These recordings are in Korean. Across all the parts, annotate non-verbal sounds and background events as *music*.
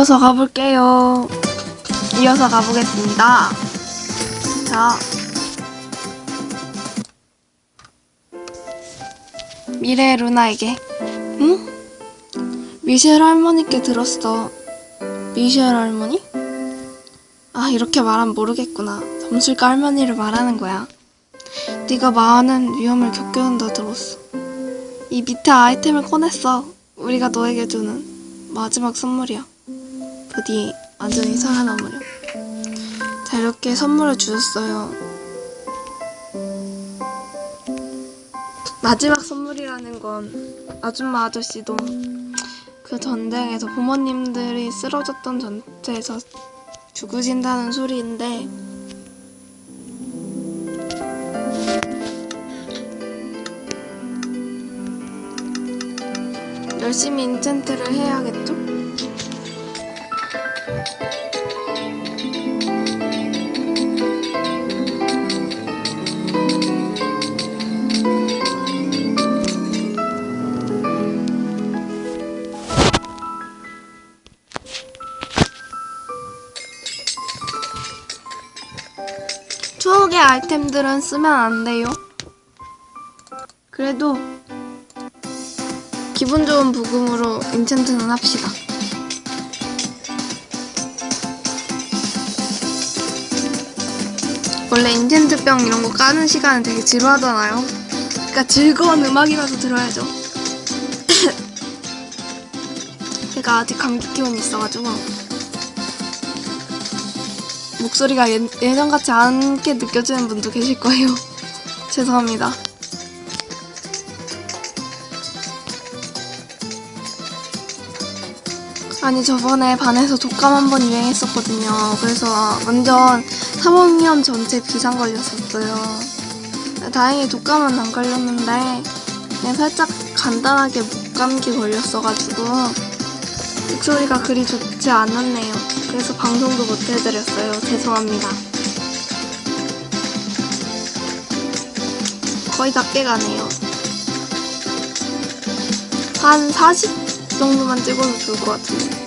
이어서 가볼게요. 이어서 가보겠습니다. 자. 미래 루나에게. 응? 미셸 할머니께 들었어. 미셸 할머니? 아, 이렇게 말하면 모르겠구나. 점술가 할머니를 말하는 거야. 네가 많은 위험을 겪는다 들었어. 이 밑에 아이템을 꺼냈어. 우리가 너에게 주는 마지막 선물이야. 부디 안전히 살아남으려. 자, 이렇게 선물을 주셨어요. 마지막 선물이라는 건 아줌마 아저씨도 그 전쟁에서 부모님들이 쓰러졌던 전투에서 죽으신다는 소리인데 열심히 인챈트를 해야겠죠? 아이템들은 쓰면 안 돼요. 그래도 기분 좋은 부금으로 인챈트는 합시다. 원래 인챈트병 이런 거 까는 시간은 되게 지루하잖아요. 그러니까 즐거운 음악이라도 들어야죠. *laughs* 제가 아직 감기 기운이 있어가지고 목소리가 예, 예전같지 않게 느껴지는 분도 계실 거예요. *laughs* 죄송합니다. 아니 저번에 반에서 독감 한 번 유행했었거든요. 그래서 완전 사범위험 전체 비상 걸렸었어요. 다행히 독감은 안 걸렸는데 그냥 살짝 간단하게 목감기 걸렸어가지고 목소리가 그리 좋지 않았네요. 그래서 방송도 못 해드렸어요. 죄송합니다. 거의 다 깨가네요. 한 40 정도만 찍어도 좋을 것 같은데.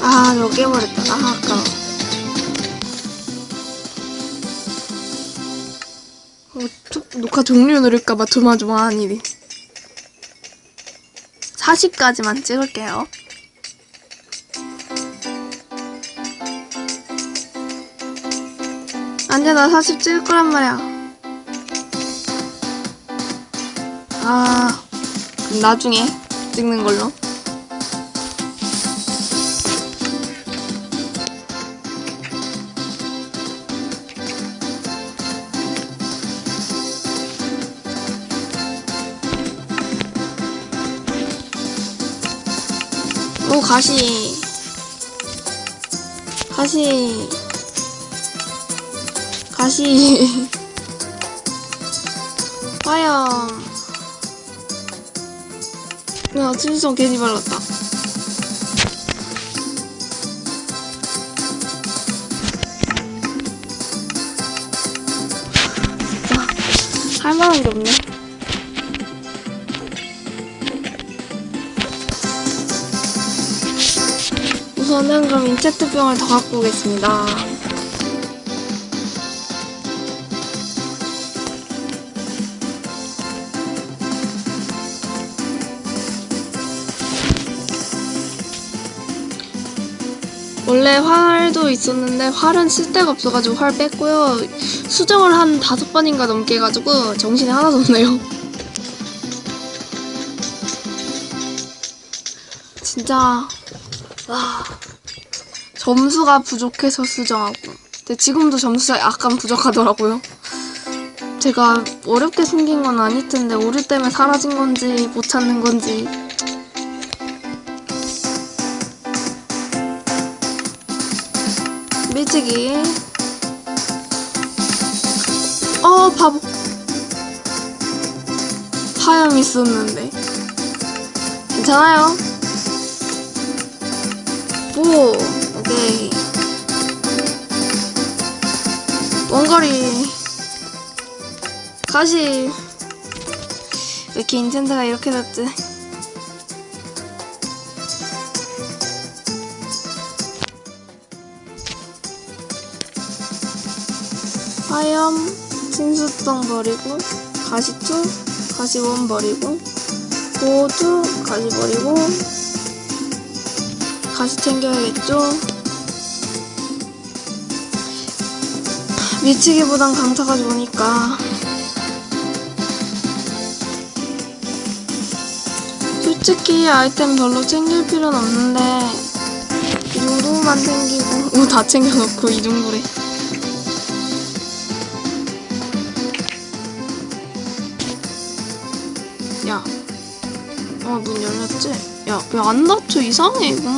아, 여기 해버렸다. 아, 아까워. 녹화 종료 누를까봐 조마조마한 일이. 40까지만 찍을게요. 아니야, 나40 찍을 거란 말이야. 아, 그럼 나중에 찍는 걸로. 가시. 가시. 가시. *laughs* 화염. 야, 침성 괜히 발랐다. 진짜 할 만한 게 없네. 우선은 그럼 인체트병을 더 갖고 오겠습니다. 원래 활도 있었는데 활은 쓸 데가 없어가지고 활 뺐고요. 수정을 한 다섯 번인가 넘게 해가지고 정신이 하나도 없네요. *laughs* 진짜 와 점수가 부족해서 수정하고. 근데 지금도 점수가 약간 부족하더라고요. 제가 어렵게 생긴 건 아닐 텐데 오류 때문에 사라진 건지 못 찾는 건지. 밀치기. 어 바보. 하염 있었는데. 괜찮아요 오 오케이 원거리. 가시. 왜 이렇게 인텐드가 이렇게 됐지? 화염 진수성 버리고 가시투 가시원 버리고 고투 가시 버리고 가시 챙겨야겠죠? 미치기보단 강타가 좋으니까 솔직히 아이템 별로 챙길 필요는 없는데 이중구만 챙기고 오 다 챙겨놓고 이중구래 야, 어, 문 열렸지? 야, 왜 안 닫혀? 이상해, 이거.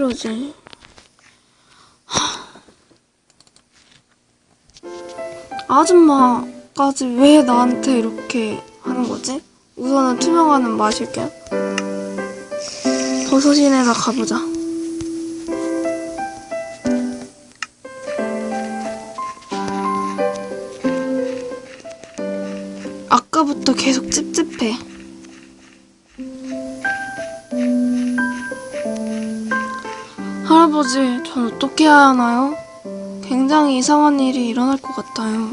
이러지? 하. 아줌마까지 왜 나한테 이렇게 하는 거지? 우선은 투명화는 마실게. 버섯이네다 가보자. 아까부터 계속 찝 어떻게 해야 하나요? 굉장히 이상한 일이 일어날 것 같아요.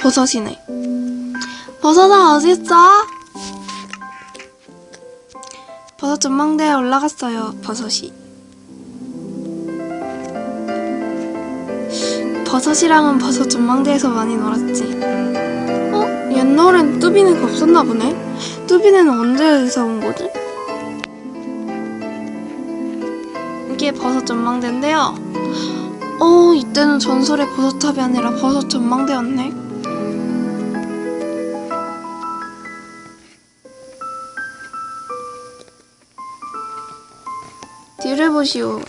버섯이네. 버섯아, 어딨어? 버섯 전망대에 올라갔어요, 버섯이. 버섯이랑은 버섯 전망대에서 많이 놀았지. 어? 옛날엔 뚜비네가 없었나 보네? 뚜비네는 언제 이사 온 거지? 이게 버섯 전망대인데요. 어, 이때는 전설의 버섯탑이 아니라 버섯 전망대였네. 뒤를 보시오.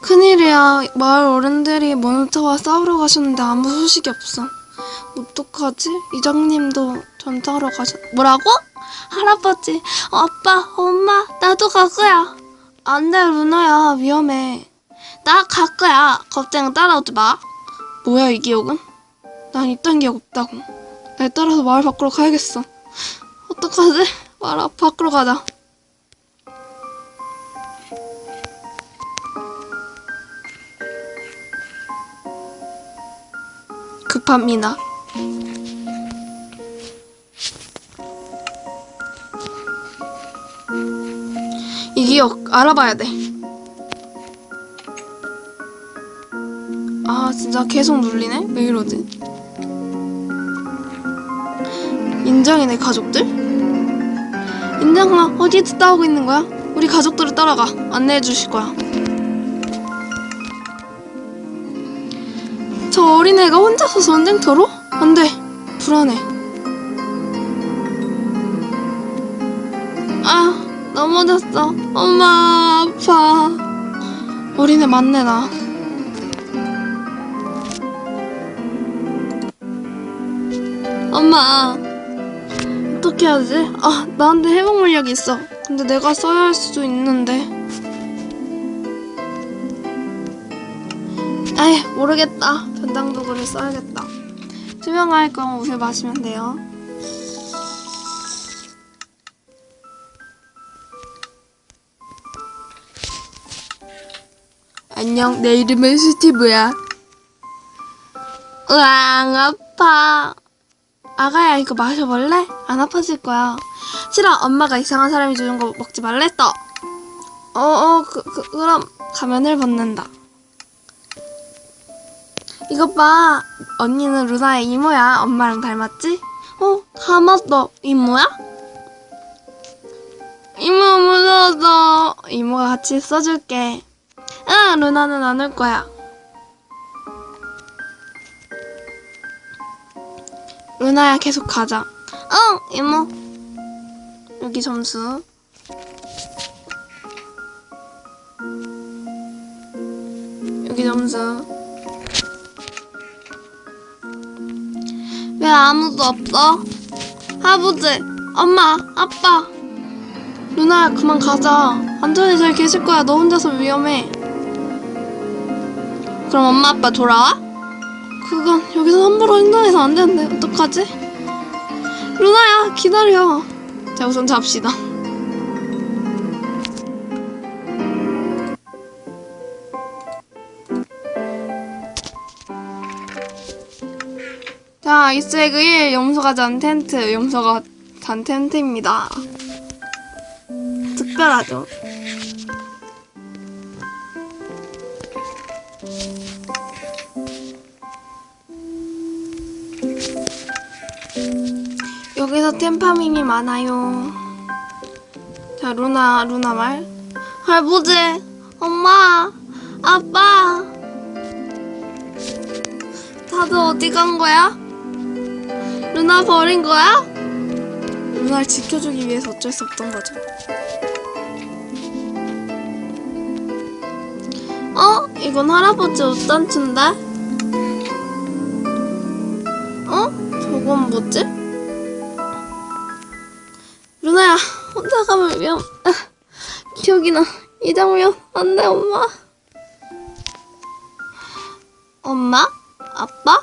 큰일이야. 마을 어른들이 몬스터와 싸우러 가셨는데 아무 소식이 없어. 어떡하지? 이장님도 전차로 가셨... 뭐라고? 할아버지, 아빠, 엄마, 나도 갈 거야. 안 돼, 루나야. 위험해. 나 갈 거야. 겁쟁이 따라오지 마. 뭐야, 이 기억은? 난 이딴 기억 없다고. 날 따라서 마을 밖으로 가야겠어. 어떡하지? 마을 앞 밖으로 가자. 급합니다. 알아봐야 돼. 아 진짜 계속 눌리네? 왜 이러지? 인정이네 가족들? 인정아 어디에 따오고 있는 거야? 우리 가족들을 따라가 안내해 주실 거야. 저 어린애가 혼자서 전쟁터로? 안 돼. 불안해. 넘어졌어. 엄마, 아파. 어린애 맞네, 나. 엄마. 어떻게 하지? 아, 나한테 회복 물약이 있어. 근데 내가 써야 할 수도 있는데. 아이 모르겠다. 전당도구를 써야겠다. 투명할 거면 우유 마시면 돼요. 안녕, 내 이름은 스티브야. 으앙, 아파. 아가야, 이거 마셔볼래? 안 아파질 거야. 싫어, 엄마가 이상한 사람이 주는 거 먹지 말랬어. 어, 어, 그, 그, 그럼 가면을 벗는다. 이것 봐. 언니는 루나의 이모야. 엄마랑 닮았지? 어, 닮았어. 이모야? 이모 무서워서. 이모가 같이 써줄게. 응, 루나는 안 올 거야. 루나야, 계속 가자. 응, 이모. 여기 점수. 여기 점수. 왜 아무도 없어? 아버지, 엄마, 아빠. 루나야 그만 가자 안전히 잘 계실 거야 너 혼자서 위험해 그럼 엄마 아빠 돌아와? 그건 여기서 함부로 행동해서 안 되는데 어떡하지? 루나야 기다려 자 우선 잡시다 자 이스에그 1 염소가 잔 텐트 염소가 잔 텐트입니다 특별하죠 여기서 템파밍이 많아요. 자, 루나, 루나 말. 할아버지, 엄마, 아빠. 다들 어디 간 거야? 루나 버린 거야? 루나를 지켜주기 위해서 어쩔 수 없던 거죠. 어? 이건 할아버지 옷단추인데? 어? 저건 뭐지? 가면 위험. 아, 기억이 나 이 장면. 안돼 엄마. 엄마? 아빠?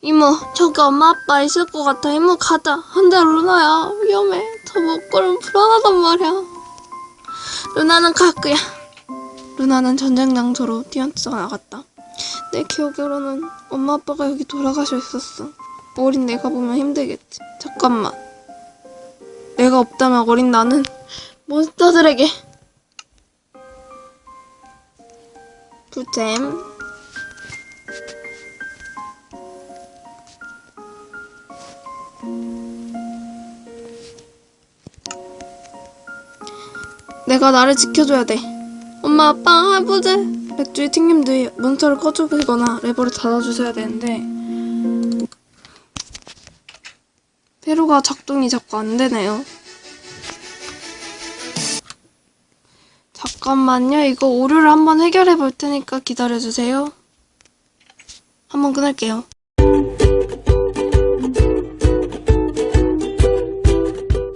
이모 저기 엄마 아빠 있을 것 같아. 이모 가자. 안돼 루나야. 위험해. 저 먹구름 불안하단 말이야. 루나는 갈 거야. 루나는 전쟁 장소로 뛰어나갔다. 내 기억으로는 엄마 아빠가 여기 돌아가셔 있었어. 어린 내가 보면 힘들겠지. 잠깐만 내가 없다면 어린 나는 몬스터들에게. 꿀잼 내가 나를 지켜줘야 돼. 엄마 아빠 할아버지 맥주의 팅님들이 몬스터를 꺼주거나 레버를 닫아주셔야 되는데 페루가 작동이 자꾸 안 되네요. 잠깐만요. 이거 오류를 한번 해결해 볼 테니까 기다려 주세요. 한번 끊을게요.